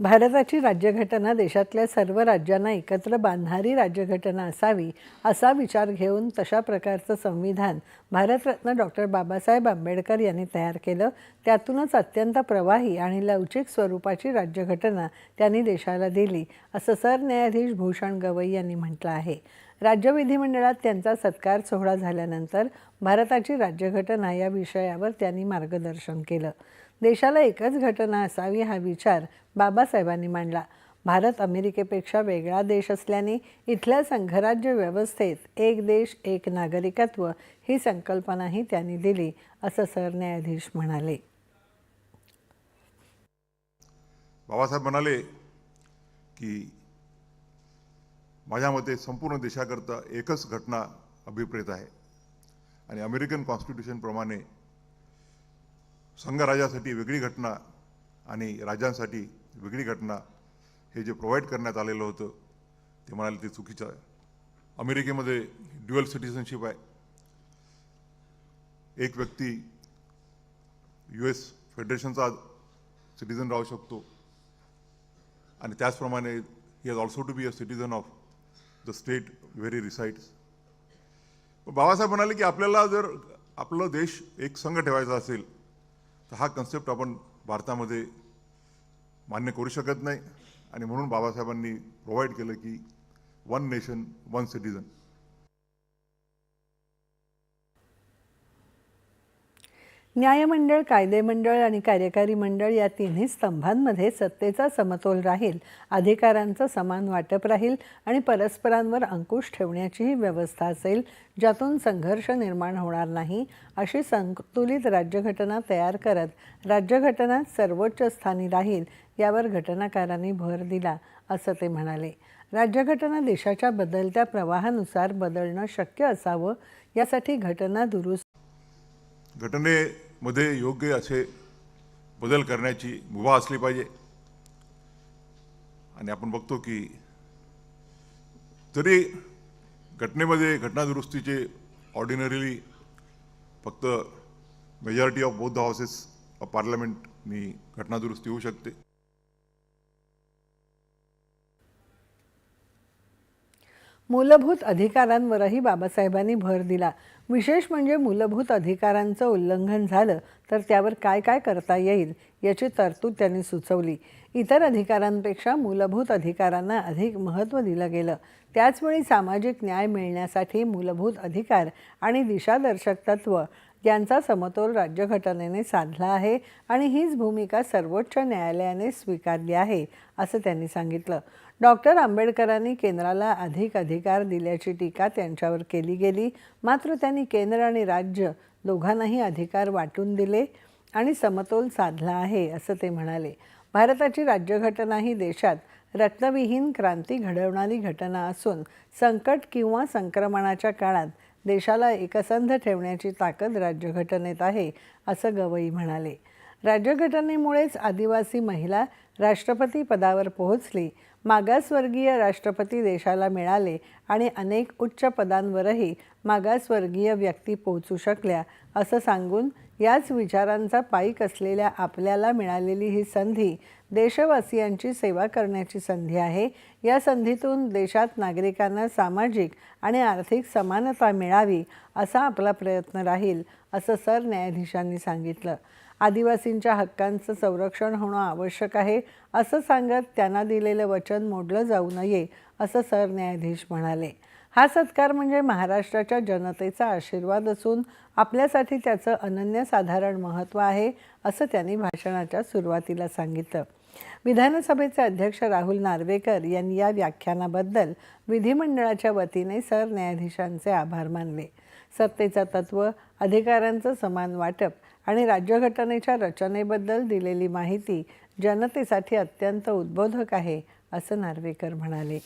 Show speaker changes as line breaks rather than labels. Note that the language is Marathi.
भारताची राज्यघटना देशातल्या सर्व राज्यांना एकत्र बांधणारी राज्यघटना असावी असा विचार घेऊन तशा प्रकारचं संविधान भारतरत्न डॉक्टर बाबासाहेब आंबेडकर यांनी तयार केलं. त्यातूनच अत्यंत प्रवाही आणि लवचिक स्वरूपाची राज्यघटना त्यांनी देशाला दिली असं सरन्यायाधीश भूषण गवई यांनी म्हटलं आहे. राज्य विधिमंडळात त्यांचा सत्कार सोहळा झाल्यानंतर भारताची राज्यघटना या विषयावर त्यांनी मार्गदर्शन केलं. देशाला एकच घटना असावी हा विचार बाबासाहेबांनी मांडला. भारत अमेरिकेपेक्षा वेगळा देश असल्याने इथल्या संघराज्य व्यवस्थेत एक देश एक नागरिकत्व ही संकल्पनाही त्यांनी दिली असं सरन्यायाधीश म्हणाले.
बाबासाहेब म्हणाले की माझ्या मते संपूर्ण देशाकरता एकच घटना अभिप्रेत आहे. आणि अमेरिकन कॉन्स्टिट्यूशनप्रमाणे संघराजासाठी वेगळी घटना आणि राज्यांसाठी वेगळी घटना हे जे प्रोव्हाइड करण्यात आलेलं होतं ते म्हणाले ते चुकीचं आहे. अमेरिकेमध्ये ड्युअल सिटिझनशिप आहे. एक व्यक्ती यू एस फेडरेशनचा सिटिझन राहू शकतो. आणि त्याचप्रमाणे he has also to be a citizen of the state very recites Babasaheb म्हणाले की आपल्याला जर आपलं देश एक संघ ठेवायचा असेल तर हा कन्सेप्ट आपण भारतामध्ये मान्य करू शकत नाही. आणि म्हणून बाबासाहेबांनी प्रोव्हाइड केलं की वन नेशन वन सिटिझन
न्यायमंडळ कायदेमंडळ आणि कार्यकारी मंडळ या तिन्ही स्तंभांमध्ये सत्तेचा समतोल राहील अधिकारांचं समान वाटप राहील आणि परस्परांवर अंकुश ठेवण्याचीही व्यवस्था असेल ज्यातून संघर्ष निर्माण होणार नाही अशी संतुलित राज्यघटना तयार करत राज्यघटना सर्वोच्च स्थानी राहील यावर घटनाकारांनी भर दिला असं ते म्हणाले. राज्यघटना देशाच्या बदलत्या प्रवाहानुसार बदलणं शक्य असावं यासाठी घटना दुरुस्त
मध्ये योग्य असे बदल करण्याची मुभा असली पाहिजे. आणि आपण बघतो की तरी घटनेमध्ये घटनादुरुस्तीचे ऑर्डिनरीली फक्त majority of both the houses of पार्लमेंटनी घटनादुरुस्ती होऊ शकते.
मूलभूत अधिकारांवरही बाबासाहेबांनी भर दिला. विशेष म्हणजे मूलभूत अधिकारांचं उल्लंघन झालं तर त्यावर काय काय करता येईल याची तरतूद त्यांनी सुचवली. इतर अधिकारांपेक्षा मूलभूत अधिकारांना अधिक महत्त्व दिलं गेलं. त्याचवेळी सामाजिक न्याय मिळण्यासाठी मूलभूत अधिकार आणि दिशादर्शक तत्त्व यांचा समतोल राज्यघटनेने साधला आहे आणि हीच भूमिका सर्वोच्च न्यायालयाने स्वीकारली आहे असं त्यांनी सांगितलं. डॉक्टर आंबेडकरांनी केंद्राला अधिक अधिकार दिल्याची टीका त्यांच्यावर केली गेली मात्र त्यांनी केंद्र आणि राज्य दोघांनाही अधिकार वाटून दिले आणि समतोल साधला आहे असं ते म्हणाले. भारताची राज्यघटना ही देशात रक्तविहीन क्रांती घडवणारी घटना असून संकट किंवा संक्रमणाच्या काळात देशाला एकसंध ठेवण्याची ताकद राज्यघटनेत आहे असं गवई म्हणाले. राज्यघटनेमुळेच आदिवासी महिला राष्ट्रपती पदावर पोहोचली मागासवर्गीय राष्ट्रपती देशाला मिळाले आणि अनेक उच्च पदांवरही मागासवर्गीय व्यक्ती पोहोचू शकल्या असं सांगून याच विचारांचा पाईक असलेल्या आपल्याला मिळालेली ही संधी देशवासियांची सेवा करण्याची संधी आहे. या संधीतून देशात नागरिकांना सामाजिक आणि आर्थिक समानता मिळावी असा आपला प्रयत्न राहील असं सरन्यायाधीशांनी सांगितलं. आदिवासींच्या हक्कांचं संरक्षण होणं आवश्यक आहे असं सांगत त्यांना दिलेलं वचन मोडलं जाऊ नये असं सरन्यायाधीश म्हणाले. हा सत्कार म्हणजे महाराष्ट्राच्या जनतेचा आशीर्वाद असून आपल्यासाठी त्याचं अनन्यसाधारण महत्त्व आहे असं त्यांनी भाषणाच्या सुरुवातीला सांगितलं. विधानसभेचे अध्यक्ष राहुल नार्वेकर यांनी या व्याख्यानाबद्दल विधिमंडळाच्या वतीने सरन्यायाधीशांचे आभार मानले. सत्तेचं तत्त्व अधिकारांचं समान वाटप आणि राज्यघटनेच्या रचनेबद्दल दिलेली माहिती जनतेसाठी अत्यंत उद्बोधक आहे असं नार्वेकर म्हणाले.